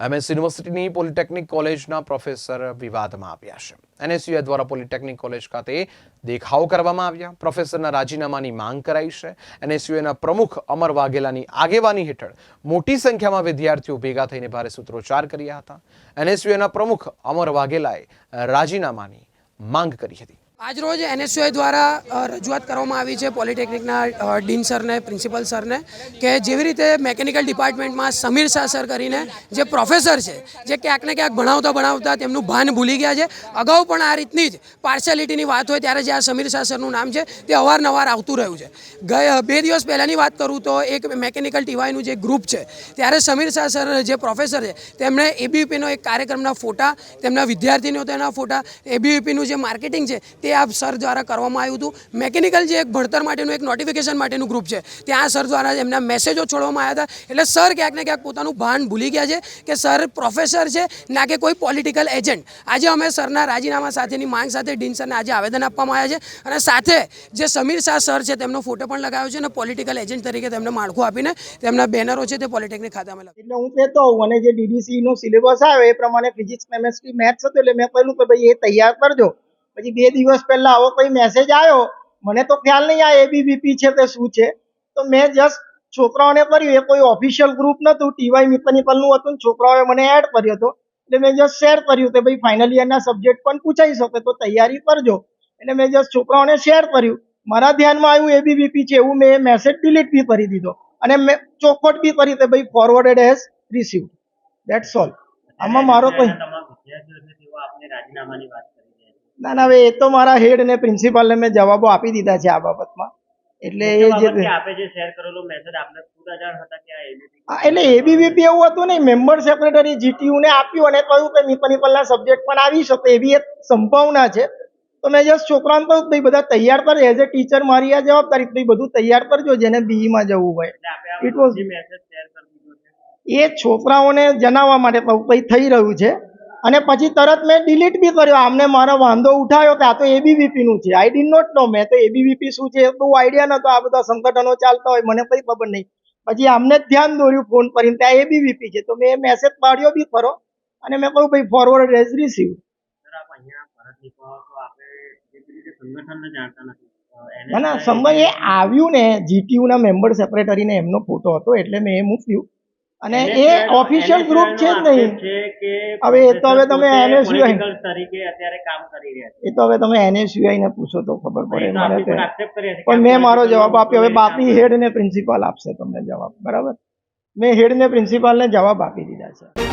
MS યુનિવર્સિટીની polytechnic કોલેજના professor વિવાદમાં આવ્યા છે. એનએસયુએ દ્વારા પોલિટેકનિક કોલેજ ખાતે દેખાવ કરવામાં આવ્યા. પ્રોફેસરના રાજીનામાની માંગ કરાઈ છે. એનએસયુએના પ્રમુખ અમર વાઘેલાની આગેવાની હેઠળ મોટી સંખ્યામાં વિદ્યાર્થીઓ ભેગા થઈને ભારે સૂત્રોચ્ચાર કર્યા હતા. એનએસયુએના પ્રમુખ અમર વાઘેલાએ રાજીનામાની માંગ કરી હતી. આજરોજ એનએસયુઆઈ દ્વારા રજૂઆત કરવામાં આવી છે પોલિટેકનિકના ડીન સરને, પ્રિન્સિપલ સરને, કે જેવી રીતે મેકેનિકલ ડિપાર્ટમેન્ટમાં સમીર શાહ સર કરીને જે પ્રોફેસર છે, જે ક્યાંક ને ક્યાંક ભણાવતા ભણાવતા તેમનું ભાન ભૂલી ગયા છે. અગાઉ પણ આ રીતની જ પાર્શિયાલિટીની વાત હોય ત્યારે જે આ સમીર શાહ સરનું નામ છે, તે અવારનવાર આવતું રહ્યું છે. ગયા બે દિવસ પહેલાંની વાત કરું તો એક મેકેનિકલ ટીવાયનું જે ગ્રુપ છે, ત્યારે સમીર શાહ સર જે પ્રોફેસર છે, તેમણે એબીવીપીનો એક કાર્યક્રમના ફોટા, તેમના વિદ્યાર્થીનો તેના ફોટા, એબીવીપીનું જે માર્કેટિંગ છે તે આ સર દ્વારા કરવામાં આવ્યું હતું. મેકેનિકલ જે એક ભણતર માટેનું એક નોટિફિકેશન માટેનું ગ્રુપ છે, ત્યાં સર દ્વારા એમના મેસેજો છોડવામાં આવ્યા હતા. એટલે સર ક્યાંક ને ક્યાંક પોતાનું ભાન ભૂલી ગયા છે કે સર પ્રોફેસર છે ના કે કોઈ પોલિટિકલ એજન્ટ આજે અમે સરના રાજીનામા સાથેની માંગ સાથે ડીન સરને આજે આવેદન આપવામાં આવ્યા છે અને સાથે જે સમીર શાહ સર છે તેમનો ફોટો પણ લગાવ્યો છે અને પોલિટિકલ એજન્ટ તરીકે તેમને માળખું આપીને તેમના બેનરો છે તે પોલિટેકનિક ખાતામાં એટલે હું કહેતો હોઉં અને જે ડીડીસીનો સિલેબસ આવે એ પ્રમાણે ફિઝિક્સ કેમેસ્ટ્રી મેથ્સ હતું એટલે મેં કહ્યું કે ભાઈ એ તૈયાર કરજો. પછી બે દિવસ પહેલા આવો કોઈ મેસેજ આવ્યો? મને તો ખ્યાલ નહીં આ એબીવીપી છે તે શું છે? તો મેં જસ્ટ છોકરાઓને કર્યું. એ કોઈ ઓફિશિયલ ગ્રુપ નહોતું ટીવાય મિકેનિકલનું હતું ને છોકરાઓએ મને એડ કર્યો હતો. એટલે મેં જસ્ટ શેર કર્યું કે ભાઈ ફાઇનલ યરના સબ્જેક્ટ પણ પૂછાઈ શકે. તો તૈયારી કરજો. એટલે મેં જસ્ટ છોકરાઓને શેર કર્યું. મારા ધ્યાનમાં આવ્યું એબીવીપી છે એવું મેં મેસેજ ડિલીટ બી કરી દીધો. અને મેં ચોખવટ બી કરી કે ભાઈ forwarded has receive that's all આમાં મારો કોઈ રાજીનામાની વાત ના ના હવે એ તો મારા હેડ ને પ્રિન્સિપાલને મેં જવાબો આપી દીધા છે આ બાબતમાં. એટલે એ જે આપે જે શેર કરેલો મેસેજ આપને ખુદ અજાણ હતા કે આ એટલે એબીવીપી એવું હતું નહીં. મેમ્બર સેક્રેટરી જીટીયુ ને આપ્યું અને કહ્યું કે મિકેનિકલના સબ્જેક્ટ પણ આવી શકે એવી એક સંભાવના છે. તો મેં જસ્ટ છોકરાઓને કહ્યું ભાઈ બધા તૈયાર કર. એઝ એ ટીચર મારી આ જવાબદારી. ભાઈ બધું તૈયાર કરજો જેને બીઈ માં જવું હોય. ઇટ છે. એ છોકરાઓને જણાવવા માટે કંઈ થઈ રહ્યું છે. અને પછી તરત મેં ડિલીટ બી કર્યો. આમને મારો વાંધો ઉઠાયો કે આ તો એબીવીપીનું છે. આઈ ડી નોટ નો મેં તો એબીવીપી શું છે એ બહુ આઈડિયા નતો. આ બધા સંગઠનો ચાલતા હોય મને કઈ ખબર નહીં. પછી આમને ધ્યાન દોર્યું ફોન કરીને ત્યાં એબીવીપી છે. તો મેં મેસેજ પાડ્યો બી ખરો. અને મેં કહ્યું ભાઈ ફોરવર્ડ એઝ રિસીવ ના ના સમય એ આવ્યું ને જીટીયુ ના મેમ્બર સેક્રેટરીને એમનો ફોટો હતો એટલે મેં એ મૂક્યું. અને એ ઓફિશિયલ ગ્રુપ છે જ નહીં. હવે એ તો હવે તમે એનએસયુઆઈ તરીકે અત્યારે કામ કરી રહ્યા છે. એ તો હવે તમે એનએસયુઆઈ ને પૂછો તો ખબર પડે તે પણ મેં મારો જવાબ આપ્યો. હવે બાકી હેડ ને પ્રિન્સિપાલ આપશે તમને જવાબ. બરાબર? મેં હેડ ને પ્રિન્સિપાલને જવાબ આપી દીધા છે.